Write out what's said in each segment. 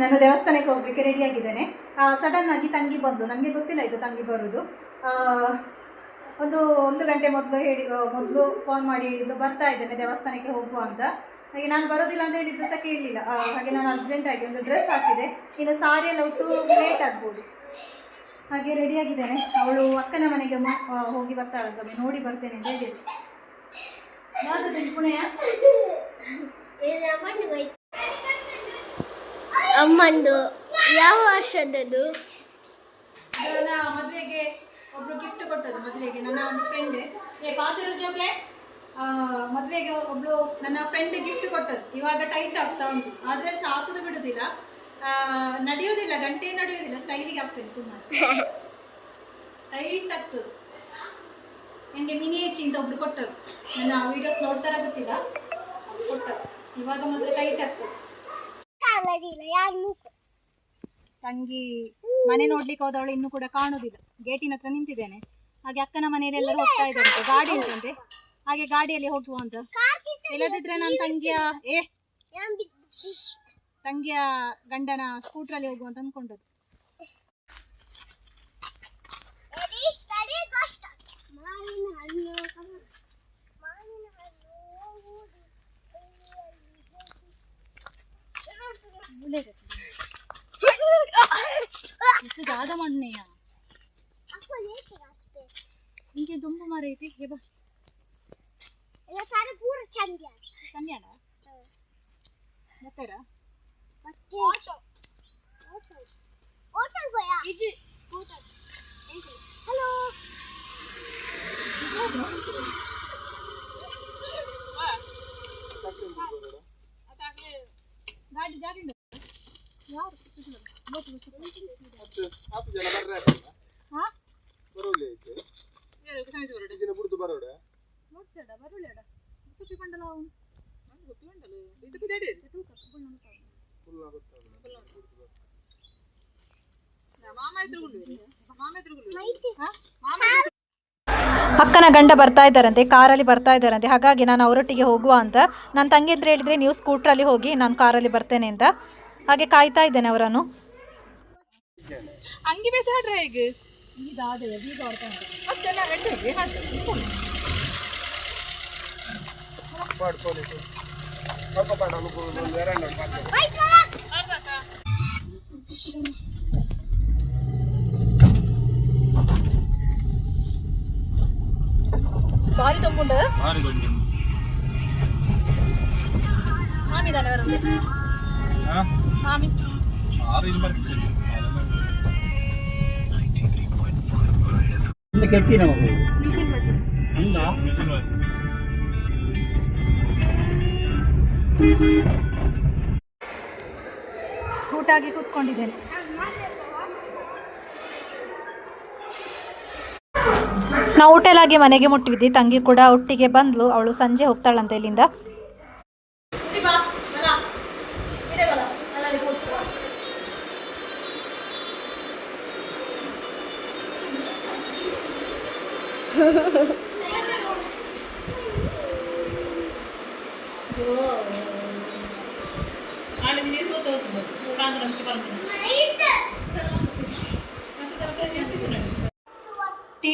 ನಾನು ದೇವಸ್ಥಾನಕ್ಕೆ ಹೋಗ್ಲಿಕ್ಕೆ ರೆಡಿ ಆಗಿದ್ದೇನೆ. ಸಡನ್ ಆಗಿ ತಂಗಿ ಬಂದು ನನಗೆ ಗೊತ್ತಿಲ್ಲ ಇದು ತಂಗಿ ಬರೋದು ಒಂದು ಒಂದು ಗಂಟೆ ಮೊದಲು ಹೇಳಿ ಮೊದಲು ಫೋನ್ ಮಾಡಿ ಹೇಳಿದ್ದು ಬರ್ತಾ ಇದ್ದೇನೆ ದೇವಸ್ಥಾನಕ್ಕೆ ಹೋಗುವ ಅಂತ. ಹಾಗೆ ನಾನು ಬರೋದಿಲ್ಲ ಅಂತ ಹೇಳಿದ್ರು ಸಹ ಕೇಳಲಿಲ್ಲ. ಹಾಗೆ ನಾನು ಅರ್ಜೆಂಟಾಗಿ ಒಂದು ಡ್ರೆಸ್ ಹಾಕಿದೆ. ಇನ್ನು ಸಾರಿ ಎಲ್ಲ ಉಟ್ಟು ಲೇಟ್ ಆಗ್ಬೋದು. ಹಾಗೆ ರೆಡಿಯಾಗಿದ್ದೇನೆ ಅವಳು ಅಕ್ಕನ ಮನೆಗೆ ಹೋಗಿ ಬರ್ತಾಳೆ ಹೋಗಿ ಬರ್ತಾಳಂತೊಮ್ಮೆ ನೋಡಿ ಬರ್ತೇನೆ ಅಂತ ಹೇಳಿದ್ರು. ಯಾವ್ದು ಪುಣೆಯ ಅಮ್ಮಂದು ಯಾವ ವರ್ಷದದು? ನನ್ನ ಮದುವೆಗೆ ಒಬ್ರು ಗಿಫ್ಟ್ ಕೊಟ್ಟದ್ದು ಮದುವೆಗೆ. ನನ್ನ ಒಂದು ಫ್ರೆಂಡ್ ಏ, ಪಾತಿರು ಜೋಗ್ಲೆ ಮದುವೆಗೆ ಒಬ್ಳು ನನ್ನ ಫ್ರೆಂಡ್ ಗಿಫ್ಟ್ ಕೊಟ್ಟದ್ದು. ಇವಾಗ ಟೈಟ್ ಆಗ್ತಾ ಉಂಟು. ಆದರೆ ಸಹ ಹಾಕುದು ಬಿಡುದಿಲ್ಲ. ನಡೆಯುವುದಿಲ್ಲ ನಡೆಯೋದಿಲ್ಲ, ಗಂಟೆ ನಡೆಯೋದಿಲ್ಲ. ಸ್ಟೈಲಿಗೆ ಆಗ್ತದೆ ಸುಮ್ಮನೆ ಟೈಟ್ ಆಗ್ತದೆ. ನನಗೆ ಮಿನಿಯೇಚಿ ಅಂತ ಒಬ್ರು ಕೊಟ್ಟದ್ದು. ನನ್ನ ವಿಡಿಯೋಸ್ ನೋಡ್ತಾರ ಗೊತ್ತಿಲ್ಲ ಕೊಟ್ಟದ್ದು. ಇವಾಗ ಮಾತ್ರ ಟೈಟ್ ಆಗ್ತದೆ. ಯಾರು ತಂಗಿ ಮನೆ ನೋಡ್ಲಿಕ್ಕೆ ಹೋದವಳು ಇನ್ನು ಕೂಡ ಕಾಣುದಿಲ್ಲ. ಗೇಟಿನ ಹತ್ರ ನಿಂತಿದ್ದೇನೆ. ಹಾಗೆ ಅಕ್ಕನ ಮನೆಯಲ್ಲಿ ಎಲ್ಲರೂ ಹೋಗ್ತಾ ಇದ್ದಾರೆ. ಗಾಡಿ ಉಂಟಂತೆ. ಹಾಗೆ ಗಾಡಿಯಲ್ಲಿ ಹೋಗುವ ಅಂತ. ಇಲ್ಲದಿದ್ರೆ ನನ್ನ ತಂಗಿಯ ಏ? ತಂಗಿಯ ಗಂಡನ ಸ್ಕೂಟ್ರಲ್ಲಿ ಹೋಗುವ ಅಂತ ಅನ್ಕೊಂಡದ್ದು. ಹಣ್ಣು ಮಾವಿನ ಹಣ್ಣು ಇಲ್ಲೇ ಇದೆ. ಎಷ್ಟು ಜಾದ ಮಣ್ಣೆಯ ಅಪ್ಪ ಏಕೆ ಆಗ್ತದೆ ನಿಂಗೆ ದುಂಬು ಮರ ಐತಿ ಹೇ ಬಾ ಎಲ್ಲ ಸಾರಿ ಪೂರ ಚಂದ ಚಂದ್ಯಾಡ ಮತ್ತಾರ ಮತ್ತೆ ಆಟೋ ಆಟೋ ಆಟೋ ಭಯ ಇದು ಸ್ಕೂಟರ್ ಹಲೋ ಗಾಡಿ ಅಕ್ಕನ ಗಂಡ ಬರ್ತಾ ಇದ್ದಾರಂತೆ, ಕಾರಲ್ಲಿ ಬರ್ತಾ ಇದ್ದಾರಂತೆ. ಹಾಗಾಗಿ ನಾನು ಅವರೊಟ್ಟಿಗೆ ಹೋಗುವ ಅಂತ. ನನ್ನ ತಂಗಿ ಹೇಳಿದ್ರೆ ನೀವು ಸ್ಕೂಟ್ರಲ್ಲಿ ಹೋಗಿ ನಾನು ಕಾರಲ್ಲಿ ಬರ್ತೇನೆ ಅಂತ. ಹಾಗೆ ಕಾಯ್ತಾ ಇದ್ದೇನೆ ಅವರನ್ನು. ಅಂಗಿ ಬೇಸ ಹಾಡ್ರೆ ಹೇಗೆ ಭಾರಿ ತುಂಬುಂಡ ಮಾಮಿದಾನೆ ಅವರಲ್ಲಿ. ಊಟ ಆಗಿ ಕೂತ್ಕೊಂಡಿದ್ದೇನೆ. ನಾವು ಆಗಿ ಮನೆಗೆ ಮುಟ್ಟಿದ್ವಿ. ತಂಗಿ ಕೂಡ ಒಟ್ಟಿಗೆ ಬಂದ್ಲು. ಅವಳು ಸಂಜೆ ಹೋಗ್ತಾಳಂತೆ ಇಲ್ಲಿಂದ. ಟೀ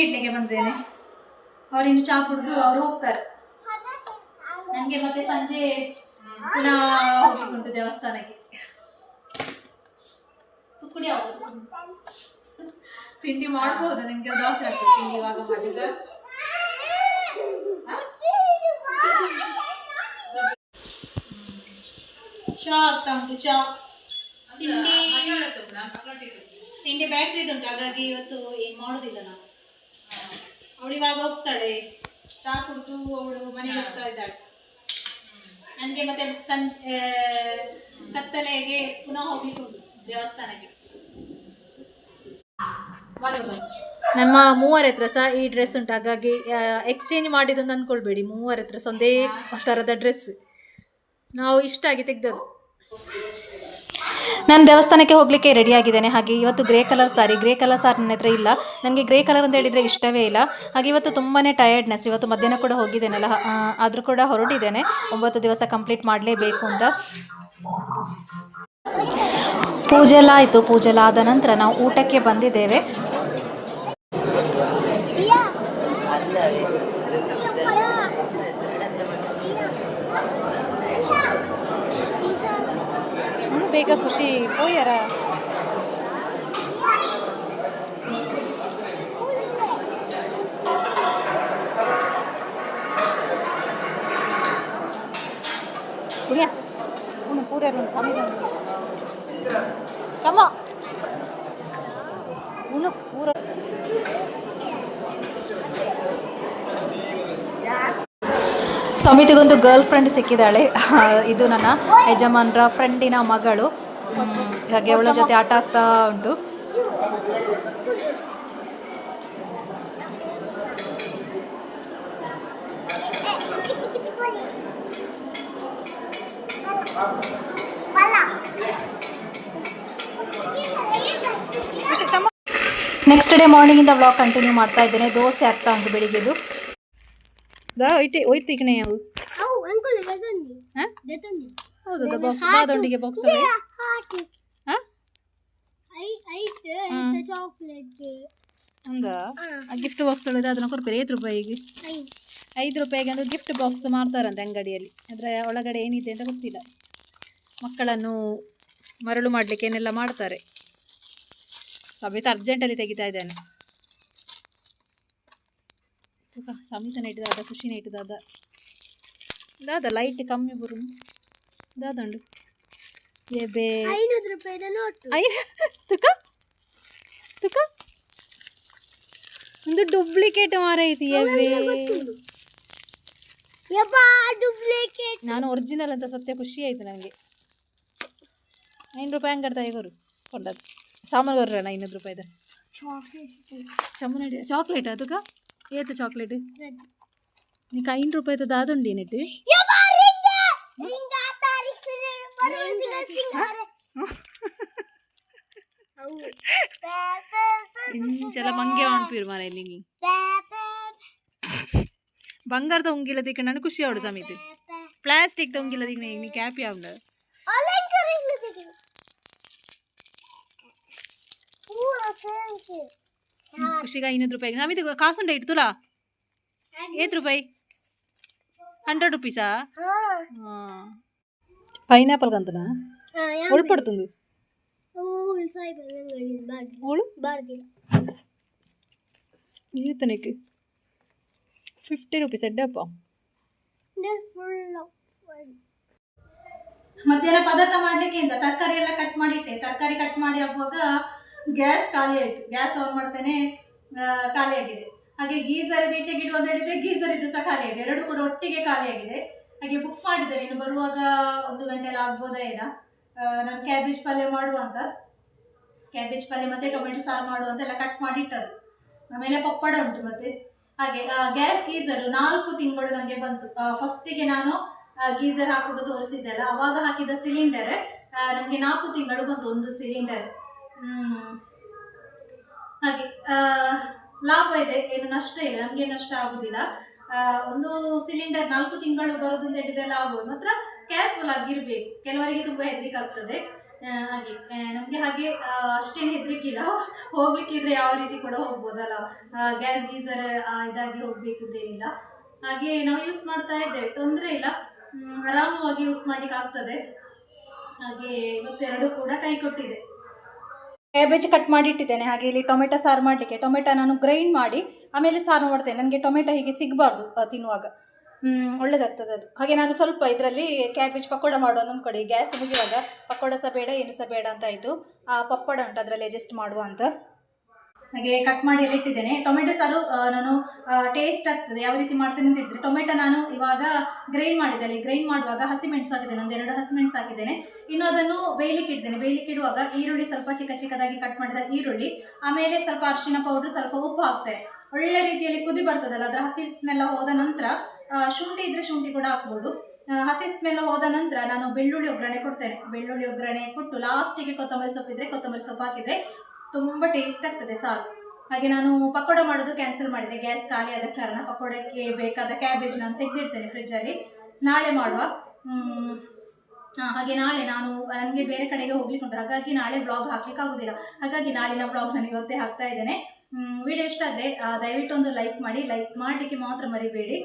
ಇಡ್ಲಿಕ್ಕೆ ಬಂದೇನೆ. ಅವರಿನ್ನು ಚಾ ಕುಡಿದು ಅವ್ರು ಹೋಗ್ತಾರೆ. ನನಗೆ ಮತ್ತೆ ಸಂಜೆ ಪುನಃ ಹೋಗ್ಲಿಕ್ಕುಂಟು ದೇವಸ್ಥಾನಕ್ಕೆ. ತುಕ್ಕುಡಿ ತಿಂಡಿ ಮಾಡ್ಬೋದು ನಿಮ್ಗೆ ದೋಸೆ ಆಗ್ತದೆ ತಿಂಡಿ ಇವಾಗ ಮಾಡಿದ್ರೆ. ಚಾ ಆಗ್ತಾ ಉಂಟು ಚಾ. ತಿಂಡಿ ತಿಂಡಿ ಬ್ಯಾಟ್ರಿ ಉಂಟು ಹಾಗಾಗಿ ಇವತ್ತು ಏನ್ ಮಾಡೋದಿಲ್ಲ ನಾವು. ಅವಳು ಇವಾಗ ಹೋಗ್ತಾಳೆ. ಚಾ ಕುಡಿದು ಅವಳು ಮನೆಗೆ ಹೋಗ್ತಾ ಇದ್ದಾಳೆ. ನನಗೆ ಮತ್ತೆ ಸಂಜೆ ಕತ್ತಲೆಗೆ ಪುನಃ ಹೋಗ್ಲಿಕ್ಕೆ ಉಂಟು ದೇವಸ್ಥಾನಕ್ಕೆ. ನಮ್ಮ ಮೂವರ ಹತ್ರ ಸಹ ಈ ಡ್ರೆಸ್ ಉಂಟು. ಹಾಗಾಗಿ ಎಕ್ಸ್ಚೇಂಜ್ ಮಾಡಿದ್ದು ಅಂತ ಅಂದ್ಕೊಳ್ಬೇಡಿ. ಮೂವರ ಹತ್ರ ಸಹ ಒಂದೇ ಥರದ ಡ್ರೆಸ್ ನಾವು ಇಷ್ಟ ಆಗಿ ತೆಗ್ದದ್ದು. ನಾನು ದೇವಸ್ಥಾನಕ್ಕೆ ಹೋಗಲಿಕ್ಕೆ ರೆಡಿ ಆಗಿದ್ದೇನೆ. ಹಾಗೆ ಇವತ್ತು grey colour sari grey colour sari ನನ್ನ ಹತ್ರ ಇಲ್ಲ. ನನಗೆ ಗ್ರೇ ಕಲರ್ ಅಂತ ಹೇಳಿದರೆ ಇಷ್ಟವೇ ಇಲ್ಲ. ಹಾಗೆ ಇವತ್ತು ತುಂಬಾ ಟಯರ್ಡ್ನೆಸ್ ಇವತ್ತು ಮಧ್ಯಾಹ್ನ ಕೂಡ ಹೋಗಿದ್ದೇನಲ್ಲ ಆದರೂ ಕೂಡ ಹೊರಟಿದ್ದೇನೆ. ಒಂಬತ್ತು ದಿವಸ ಕಂಪ್ಲೀಟ್ ಮಾಡಲೇಬೇಕು ಅಂತ. ಪೂಜೆ ಎಲ್ಲ ಆಯಿತು ಪೂಜೆ ಎಲ್ಲ ಆದ ನಂತರ ನಾವು ಊಟಕ್ಕೆ ಬಂದಿದ್ದೇವೆ. ಬೇಗ ಖುಷಿ ಪೋಯರ ಕುಡಿಯ ಪೂರ್ಯ ಪೂರ ಸಮಿತಿಗೊಂದು ಗರ್ಲ್ ಫ್ರೆಂಡ್ ಸಿಕ್ಕಿದ್ದಾಳೆ. ಇದು ನನ್ನ ಯಜಮಾನ್ರ ಫ್ರೆಂಡಿನ ಮಗಳು. ಹಾಗೆ ಅವಳ ಜೊತೆ ಆಟ ಆಗ್ತಾ ಉಂಟು. ನೆಕ್ಸ್ಟ್ ಡೇ ಮಾರ್ನಿಂಗಿಂದ ವ್ಲಾಗ್ ಕಂಟಿನ್ಯೂ ಮಾಡ್ತಾ ಇದ್ದೇನೆ. ದೋಸೆ ಆಗ್ತಾ ಉಂಟು ಬೆಳಿಗ್ಗೆದು. ಒಯ್ತಿ ಹೌದು ಬಾಕ್ಸ್ ಬಾದೊಂಡಿಗೆ. ಹಂಗ? ಗಿಫ್ಟ್ ಬಾಕ್ಸ್ ತೊಳೆದು ಅದನ್ನ ಕೊಡ್ಬೇರೆ ಐದು ರೂಪಾಯಿಗೆ ಐದು. ರೂಪಾಯಿಗೆ ಅಂದ್ರೆ ಗಿಫ್ಟ್ ಬಾಕ್ಸ್ ಮಾರ್ತಾರಂತೆ ಅಂಗಡಿಯಲ್ಲಿ. ಅದರ ಒಳಗಡೆ ಏನಿದೆ ಅಂತ ಗೊತ್ತಿಲ್ಲ. ಮಕ್ಕಳನ್ನು ಮರಳು ಮಾಡ್ಲಿಕ್ಕೆ ಏನೆಲ್ಲ ಮಾಡ್ತಾರೆ. ಸಮೇತ ಅರ್ಜೆಂಟಲ್ಲಿ ತೆಗಿತಾ ಇದ್ದಾನೆ. ತುಕ ಸಮೇತನ ಇಟ್ಟದಾದ ಖುಷಿನ ಇಟ್ಟದಾದ. ದಾದ ಲೈಟ್ ಕಮ್ಮಿ ಬರು ದಾದಂಡು ತುಕ ತುಕ. ಒಂದು ಡೂಪ್ಲಿಕೇಟ್ ಮಾರ ಐತಿ ಡೂಪ್ಲಿಕೇಟ್ ನಾನು ಒರಿಜಿನಲ್ ಅಂತ ಸತ್ಯ ಖುಷಿ ಆಯ್ತು ನನಗೆ ಐನೂರು ರೂಪಾಯಿ ಹಂಗೆ ಕಟ್ತಾ ಈಗೋರು ಕೊಂಡದ್ದು. ಸಾಮಾನು ಬರ್ರಣ ಐನೂರು ರೂಪಾಯಿದ ಚಾಕ್ಲೇಟ್ ಚಮ್ಮನ ಚಾಕ್ಲೇಟ್ ಅದಕ್ಕ ಏತು ಚಾಕ್ಲೇಟ್ ರೆಡ್ ನೀನು ಐನೂರು ರೂಪಾಯಿದ ದಾದುಂಡಿ ನೆಟ್ಟು ಯಪ್ಪ ರಿಂಗ ರಿಂಗ ತಾರಿಸ್ತಿದೆ ಬರುವಂತಿನ ಸಿಂಗಾರ ಹೌದು ಇಂಚೆಲ್ಲ ಮಂಗೆ ಮಾಡ್ಪೀರು ಮಾರ ನಿಂಗೆ ಬಂಗಾರದ ಉಂಗಿಲ್ಲ ದಿಕ್ಕ ನನಗೆ ಖುಷಿ ಅವಡು ಸಮಿತಿ ಪ್ಲಾಸ್ಟಿಕ್ ಉಂಗಿಲ್ಲ ದಿಕ್ಕ ನೀ ಕ್ಯಾಪಿ ಅವಳು ಖುಷಿಗೆ ಐನೂರು ರೂಪಾಯಿಗೆ ಸಮಿತಿ ಕಾಸುಂಡ ಇಟ್ಟು ತುಲಾ ಏತ್ ರೂಪಾಯಿ ಹಂಡ್ರೆಡ್ ರುಪೀಸಾ ಹಾಂ ಪೈನಾಪಲ್ ಕಂತನಾ ಉಳ್ಪಡ್ತುಂದು ಸಾಯಿಬಾಬಾ ಬಾರ್ದಿ ಅವಳು ಬಾರ್ದಿಲ್ಲ ಈತನಕ್ಕೆ ಫಿಫ್ಟಿ ರುಪೀಸ್ ಅಡ್ಡಪ್ಪ ಫುಲ್ ಮಧ್ಯಾಹ್ನ ಪದಾರ್ಥ ಮಾಡ್ಲಿಕ್ಕೆ ಅಂತ ತರಕಾರಿ ಎಲ್ಲ ಕಟ್ ಮಾಡಿಟ್ಟೆ ತರಕಾರಿ ಕಟ್ ಮಾಡಿ ಆಗುವಾಗ ಗ್ಯಾಸ್ ಖಾಲಿ ಆಯ್ತು. ಗ್ಯಾಸ್ ಆನ್ ಮಾಡ್ತಾನೆ ಖಾಲಿ ಆಗಿದೆ. ಹಾಗೆ ಗೀಸರ್ ಈಚೆಗೆ ಇಡುವ ಅಂತ ಹೇಳಿದ್ರೆ ಗೀಸರ್ ಇದು ಸಹ ಖಾಲಿ ಆಗಿದೆ. ಎರಡು ಕೂಡ ಒಟ್ಟಿಗೆ ಖಾಲಿ ಆಗಿದೆ. ಹಾಗೆ ಬುಕ್ ಮಾಡಿದ್ದಾರೆ. ಇನ್ನು ಬರುವಾಗ ಒಂದು ಗಂಟೆ ಎಲ್ಲ ಆಗ್ಬೋದಾ ಏನ? ನಾನು ಕ್ಯಾಬೇಜ್ ಪಲ್ಯ ಮಾಡುವ ಅಂತ. ಕ್ಯಾಬೇಜ್ ಪಲ್ಯ ಮತ್ತೆ ಟೊಮೆಟೊ ಸಾರು ಮಾಡುವ ಅಂತ ಎಲ್ಲ ಕಟ್ ಮಾಡಿ ಇಟ್ಟದ್ದು. ಆಮೇಲೆ ಪಪ್ಪಡ ಉಂಟು ಮತ್ತೆ. ಹಾಗೆ ಗ್ಯಾಸ್ ಗೀಸರ್ ನಾಲ್ಕು ತಿಂಗಳು ನನಗೆ ಬಂತು. ಫಸ್ಟಿಗೆ ನಾನು ಗೀಸರ್ ಹಾಕುವಾಗ ತೋರಿಸಿದ್ದೆಲ್ಲ. ಅವಾಗ ಹಾಕಿದ ಸಿಲಿಂಡರ್ ನಮಗೆ ನಾಲ್ಕು ತಿಂಗಳು ಬಂತು ಒಂದು ಸಿಲಿಂಡರ್ ಹಾಗೆ ಲಾಭ ಇದೆ, ಏನು ನಷ್ಟ ಇಲ್ಲ, ನಮಗೆ ನಷ್ಟ ಆಗುದಿಲ್ಲ. ಒಂದು ಸಿಲಿಂಡರ್ ನಾಲ್ಕು ತಿಂಗಳು ಬರೋದು ಅಂತ ಹೇಳಿದ್ರೆ ಲಾಭ ಮಾತ್ರ ಕೇರ್ಫುಲ್ ಆಗಿರ್ಬೇಕು. ಕೆಲವರಿಗೆ ತುಂಬಾ ಹೆದರಿಕೆ ಆಗ್ತದೆ. ಹಾಗೆ ನಮಗೆ ಹಾಗೆ ಅಷ್ಟೇನು ಹೆದರಿಕೆ ಇಲ್ಲ. ಹೋಗ್ಲಿಕ್ಕಿದ್ರೆ ಯಾವ ರೀತಿ ಕೂಡ ಹೋಗ್ಬೋದಲ್ಲ. ಗ್ಯಾಸ್ ಗೀಸರ್ ಇದಾಗಿ ಹೋಗ್ಬೇಕು ಅಂತೇನಿಲ್ಲ ಹಾಗೆ ನಾವು ಯೂಸ್ ಮಾಡ್ತಾ ಇದ್ದೇವೆ, ತೊಂದರೆ ಇಲ್ಲ. ಆರಾಮವಾಗಿ ಯೂಸ್ ಮಾಡ್ಲಿಕ್ಕೆ ಆಗ್ತದೆ ಹಾಗೆ ಇವತ್ತೆರಡು ಕೂಡ ಕೈ ಕೊಟ್ಟಿದೆ. ಕ್ಯಾಬೇಜ್ ಕಟ್ ಮಾಡಿ ಇಟ್ಟಿದ್ದೇನೆ ಹಾಗೆ ಇಲ್ಲಿ ಟೊಮೆಟೊ ಸಾರು ಮಾಡಲಿಕ್ಕೆ. ಟೊಮೆಟೊ ನಾನು ಗ್ರೈಂಡ್ ಮಾಡಿ ಆಮೇಲೆ ಸಾರು ಮಾಡ್ತೇನೆ. ನನಗೆ ಟೊಮೆಟೊ ಹೀಗೆ ಸಿಗಬಾರ್ದು ತಿನ್ನುವಾಗ. ಹ್ಮ್, ಒಳ್ಳೇದಾಗ್ತದೆ ಅದು. ಹಾಗೆ ನಾನು ಸ್ವಲ್ಪ ಇದರಲ್ಲಿ ಕ್ಯಾಬೇಜ್ ಪಕೋಡ ಮಾಡುವ ಅಂದ್ಕೊಡಿ ಗ್ಯಾಸ್ ಮುಗಿಯುವಾಗ ಪಕೋಡ ಸಹ ಬೇಡ ಏನು ಸಹ ಬೇಡ ಅಂತ ಆಯಿತು. ಆ ಪಪ್ಪಡ ಉಂಟು ಅದರಲ್ಲಿ ಅಡ್ಜಸ್ಟ್ ಮಾಡುವ ಅಂತ. ಹಾಗೆ ಕಟ್ ಮಾಡಿ ಎಲ್ಲ ಇಟ್ಟಿದ್ದೇನೆ. ಟೊಮೆಟೊ ಸಾರು ನಾನು ಟೇಸ್ಟ್ ಆಗ್ತದೆ, ಯಾವ ರೀತಿ ಮಾಡ್ತೇನೆ ಅಂತ ಹೇಳಿದ್ರೆ ಟೊಮೆಟೊ ನಾನು ಇವಾಗ ಗ್ರೈಂಡ್ ಮಾಡಿದ್ದೇನೆ ಗ್ರೈಂಡ್ ಮಾಡುವಾಗ ಹಸಿಮೆಣಸು ಹಾಕಿದ್ದೇನೆ, ಒಂದು ಎರಡು ಹಸಿಮೆಣಸು ಹಾಕಿದ್ದೇನೆ. ಇನ್ನು ಅದನ್ನು ಬೇಯಲಿಕ್ಕೆ ಇಡ್ತೇನೆ ಬೇಯಲಿಕ್ಕೆ ಇಡುವಾಗ ಈರುಳ್ಳಿ ಸ್ವಲ್ಪ ಚಿಕ್ಕ ಚಿಕ್ಕದಾಗಿ ಕಟ್ ಮಾಡಿದ ಈರುಳ್ಳಿ, ಆಮೇಲೆ ಸ್ವಲ್ಪ ಅರಿಶಿನ ಪೌಡ್ರ್ ಸ್ವಲ್ಪ ಉಪ್ಪು ಹಾಕ್ತೇನೆ. ಒಳ್ಳೆ ರೀತಿಯಲ್ಲಿ ಕುದಿ ಬರ್ತದಲ್ಲ, ಅದರ ಹಸಿ ಸ್ಮೆಲ್ಲ ಹೋದ ನಂತರ ಶುಂಠಿ ಇದ್ರೆ ಶುಂಠಿ ಕೂಡ ಹಾಕ್ಬೋದು. ಹಸಿ ಸ್ಮೆಲ್ ಹೋದ ನಂತರ ನಾನು ಬೆಳ್ಳುಳ್ಳಿ ಒಗ್ಗರಣೆ ಕೊಡ್ತೇನೆ. ಬೆಳ್ಳುಳ್ಳಿ ಒಗ್ಗರಣೆ ಕೊಟ್ಟು ಲಾಸ್ಟಿಗೆ ಕೊತ್ತಂಬರಿ ಸೊಪ್ಪಿದ್ರೆ ಕೊತ್ತಂಬರಿ ಸೊಪ್ಪು ಹಾಕಿದ್ರೆ ತುಂಬ ಟೇಸ್ಟ್ ಆಗ್ತದೆ ಸಾರು. ಹಾಗೆ ನಾನು ಪಕೋಡ ಮಾಡೋದು ಕ್ಯಾನ್ಸಲ್ ಮಾಡಿದೆ. ಗ್ಯಾಸ್ ಖಾಲಿ ಆದ ಕಾರಣ ಪಕೋಡಕ್ಕೆ ಬೇಕಾದ ಕ್ಯಾಬೇಜ್ ನಾನು ತೆಗೆದಿಡ್ತೇನೆ ಫ್ರಿಜ್ಜಲ್ಲಿ ನಾಳೆ ಮಾಡುವ. ಹಾಗೆ ನಾಳೆ ನಾನು, ನನಗೆ ಬೇರೆ ಕಡೆಗೆ ಹೋಗ್ಲಿಕ್ಕೆ ಹಾಗಾಗಿ ನಾಳೆ ಬ್ಲಾಗ್ ಹಾಕ್ಲಿಕ್ಕೆ ಆಗೋದಿಲ್ಲ. ಹಾಗಾಗಿ ನಾಳಿನ ಬ್ಲಾಗ್ ನಾನು ಇವತ್ತೇ ಹಾಕ್ತಾ ಇದ್ದೇನೆ. ವಿಡಿಯೋ ಇಷ್ಟ ಆದರೆ ದಯವಿಟ್ಟು ಒಂದು ಲೈಕ್ ಮಾಡಿ. ಲೈಕ್ ಮಾಡಲಿಕ್ಕೆ ಮಾತ್ರ ಮರಿಬೇಡಿ.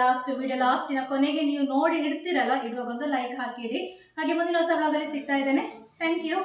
ಲಾಸ್ಟ್ ವಿಡಿಯೋ ಲಾಸ್ಟಿನ ಕೊನೆಗೆ ನೀವು ನೋಡಿ ಇಡ್ತೀರಲ್ಲ ಇಡುವಾಗ ಒಂದು ಲೈಕ್ ಹಾಕಿಡಿ. ಹಾಗೆ ಮುಂದಿನ ಹೊಸ ಬ್ಲಾಗಲ್ಲಿ ಸಿಗ್ತಾ ಇದ್ದೇನೆ. Thank you